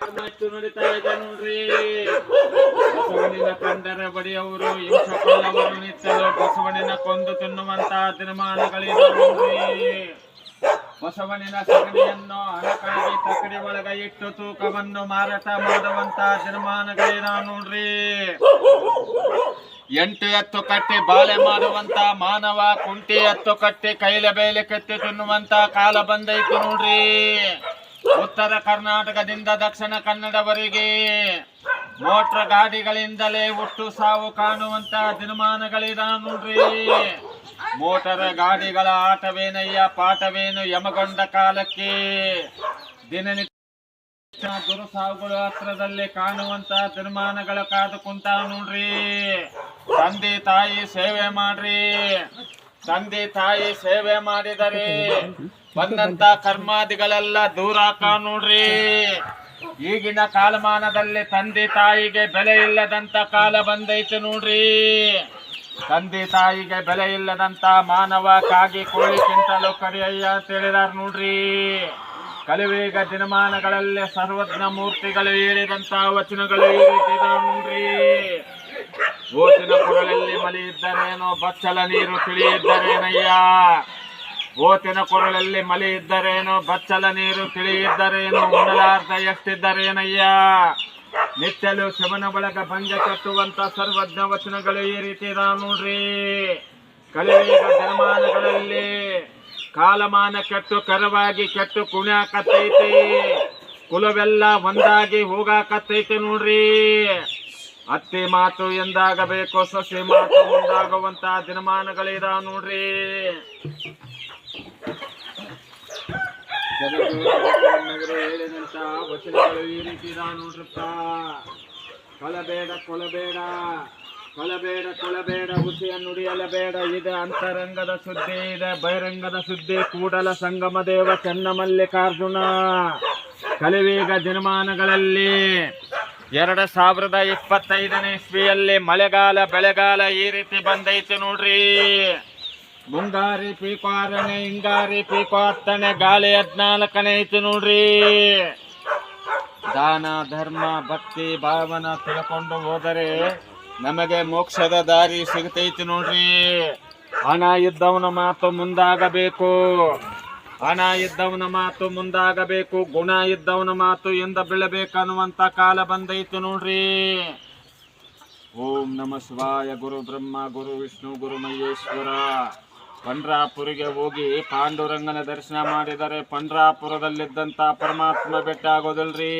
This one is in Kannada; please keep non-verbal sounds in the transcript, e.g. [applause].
ನೋಡ್ರಿ ಬಸವನಿನ ಕಂಡರ ಬಡಿಯವರು ಹಿಂಸಕೊಳ್ಳವರು ನಿತ್ತಲು ಬಸವನಿನ ಕೊಂದು ತಿನ್ನುವಂತ ದಿನಮಾನಗಳಿವೆ ಬಸವನಿನ ಸಗಣಿಯನ್ನು ಹಣಕ್ಕಾಗಿ ತಕ್ಕಡಿ ಒಳಗ ಇಟ್ಟು ತೂಕವನ್ನು ಮಾರಾಟ ಮಾಡುವಂತ ದಿನಮಾನಗಳಿರ ನೋಡ್ರಿ. ಎಂಟು ಎತ್ತು ಕಟ್ಟಿ ಬಾಳೆ ಮಾಡುವಂತ, ಮಾನವ ಕುಂಟಿ ಎತ್ತು ಕಟ್ಟಿ ಕೈಲೆ ಬೇಲೆ ಕತ್ತಿ ತಿನ್ನುವಂತ ಕಾಲ ಬಂದೈತು ನೋಡ್ರಿ. ಉತ್ತರ ಕರ್ನಾಟಕದಿಂದ ದಕ್ಷಿಣ ಕನ್ನಡವರೆಗೆ ಮೋಟ್ರ್ ಗಾಡಿಗಳಿಂದಲೇ ಹುಟ್ಟು ಸಾವು ಕಾಣುವಂತ ದಿನಮಾನಗಳಿದ ನೋಡ್ರಿ ಮೋಟರ್ ಗಾಡಿಗಳ ಆಟವೇನಯ್ಯ, ಪಾಠವೇನು ಯಮಗೊಂಡ ಕಾಲಕ್ಕೆ? ದಿನನಿತ್ಯ ಗುರು ಸಾವುಗಳು ಹತ್ರದಲ್ಲಿ ಕಾಣುವಂತ ದಿನಮಾನಗಳ ಕಾದು ಕುಂತ ನೋಡ್ರಿ. ತಂದೆ ತಾಯಿ ಸೇವೆ ಮಾಡ್ರಿ. ತಂದೆ ತಾಯಿ ಸೇವೆ ಮಾಡಿದರೆ [laughs] ಬಂದಂತ ಕರ್ಮಾದಿಗಳೆಲ್ಲ ದೂರ ನೋಡ್ರಿ. ಈಗಿನ ಕಾಲಮಾನದಲ್ಲಿ ತಂದೆ ತಾಯಿಗೆ ಬೆಲೆ ಇಲ್ಲದಂತ ಕಾಲ ಬಂದೈತೆ ನೋಡ್ರಿ. ತಂದೆ ತಾಯಿಗೆ ಬೆಲೆ ಇಲ್ಲದಂತ ಮಾನವ ಕಾಗಿ ಕೋಳಿ ಕಿಂತಲೂ ಕರಿಯಯ್ಯ ಅಂತ ಹೇಳಿದಾರ ನೋಡ್ರಿ. ಕಲಿವೇಗ ದಿನಮಾನಗಳಲ್ಲಿ ಸರ್ವಜ್ಞ ಮೂರ್ತಿಗಳು ಹೇಳಿದಂತ ವಚನಗಳು ನೋಡ್ರಿ. ಓತಿನ ಕೊರಳಲ್ಲಿ ಇದ್ದರೇನೋ, ಬಚ್ಚಲ ನೀರು ತಿಳಿಯಿದ್ದರೇನಯ್ಯ ಓತಿನ ಕೊರಳಲ್ಲಿ ಮಲಿ ಇದ್ದರೇನೋ, ಬಚ್ಚಲ ನೀರು ತಿಳಿಯಿದ್ದರೇನು ಉಣಲಾರ್ದ ಎಷ್ಟಿದ್ದರೇನಯ್ಯ? ನಿತ್ಯಲು ಶಮನ ಬಳಗ ಭಂಗ ಕಟ್ಟುವಂತ ಸರ್ವಜ್ಞ ವಚನಗಳು ಈ ರೀತಿ ಇದಾವೆ ನೋಡ್ರಿ. ಕಲಿಯುಗ ಜನಮಾನಗಳಲ್ಲಿ ಕಾಲಮಾನ ಕೆಟ್ಟು ಕರವಾಗಿ ಕೆಟ್ಟು ಕುಣಿಯಾಕತ್ತೈತಿ. ಕುಲವೆಲ್ಲ ಒಂದಾಗಿ ಹೋಗಾಕತ್ತೈತಿ ನೋಡ್ರಿ. ಅತ್ತಿ ಮಾತು ಎಂದಾಗಬೇಕು, ಸಸಿ ಮಾತು ಮುಂದಾಗುವಂತ ದಿನಮಾನಗಳಿದ ನೋಡ್ರಿ. ಹೇಳಿದಂತ ವಚನಗಳು ಈ ರೀತಿ ಇದಾವ್ ಕೊಲಬೇಡ ಕೊಲಬೇಡ ಕೊಲಬೇಡ ಕೊಲಬೇಡ ಹುಸಿಯ ನುಡಿಯಲಬೇಡ ಇದೆ ಅಂತರಂಗದ ಸುದ್ದಿ, ಇದೆ ಬಹಿರಂಗದ ಸುದ್ದಿ. ಕೂಡಲ ಸಂಗಮ ದೇವ ಚನ್ನಮಲ್ಲಿಕಾರ್ಜುನ. ಕಲಿವೀಗ ದಿನಮಾನಗಳಲ್ಲಿ ಎರಡು ಸಾವಿರದ ಇಪ್ಪತ್ತೈದನೇ ಇಸ್ವಿಯಲ್ಲಿ ಮಳೆಗಾಲ, ಬೆಳೆಗಾಲ ಈ ರೀತಿ ಬಂದೈತೆ ನೋಡ್ರಿ. ಮುಂಗಾರಿ ಪೀಕು ಹಿಂಗಾರಿ ಪೀಕು ಗಾಳಿ ಹದ್ನಾಲ್ಕನೇ ಐತಿ ನೋಡ್ರಿ. ದಾನ, ಧರ್ಮ, ಭಕ್ತಿ, ಭಾವನ ತಿಳ್ಕೊಂಡು ಹೋದರೆ ನಮಗೆ ಮೋಕ್ಷದ ದಾರಿ ಸಿಗತೈತಿ ನೋಡ್ರಿ. ಹಣ ಇದ್ದವನ ಮಾತು ಮುಂದಾಗಬೇಕು. ಹಣ ಇದ್ದವನ ಮಾತು ಮುಂದಾಗಬೇಕು, ಗುಣ ಇದ್ದವನ ಮಾತು ಎಂದ ಬೀಳಬೇಕನ್ನುವಂತ ಕಾಲ ಬಂದೈತು ನೋಡ್ರಿ. ಓಂ ನಮ ಶಿವಾಯ ಗುರು ಬ್ರಹ್ಮ ಗುರು ವಿಷ್ಣು ಗುರು ಮಹೇಶ್ವರ. ಪಂಡ್ರಾಪುರಿಗೆ ಹೋಗಿ ಪಾಂಡುರಂಗನ ದರ್ಶನ ಮಾಡಿದರೆ ಪಂಡ್ರಾಪುರದಲ್ಲಿದ್ದಂತ ಪರಮಾತ್ಮ ಬೆಟ್ಟ ಆಗೋದಿಲ್ರಿ.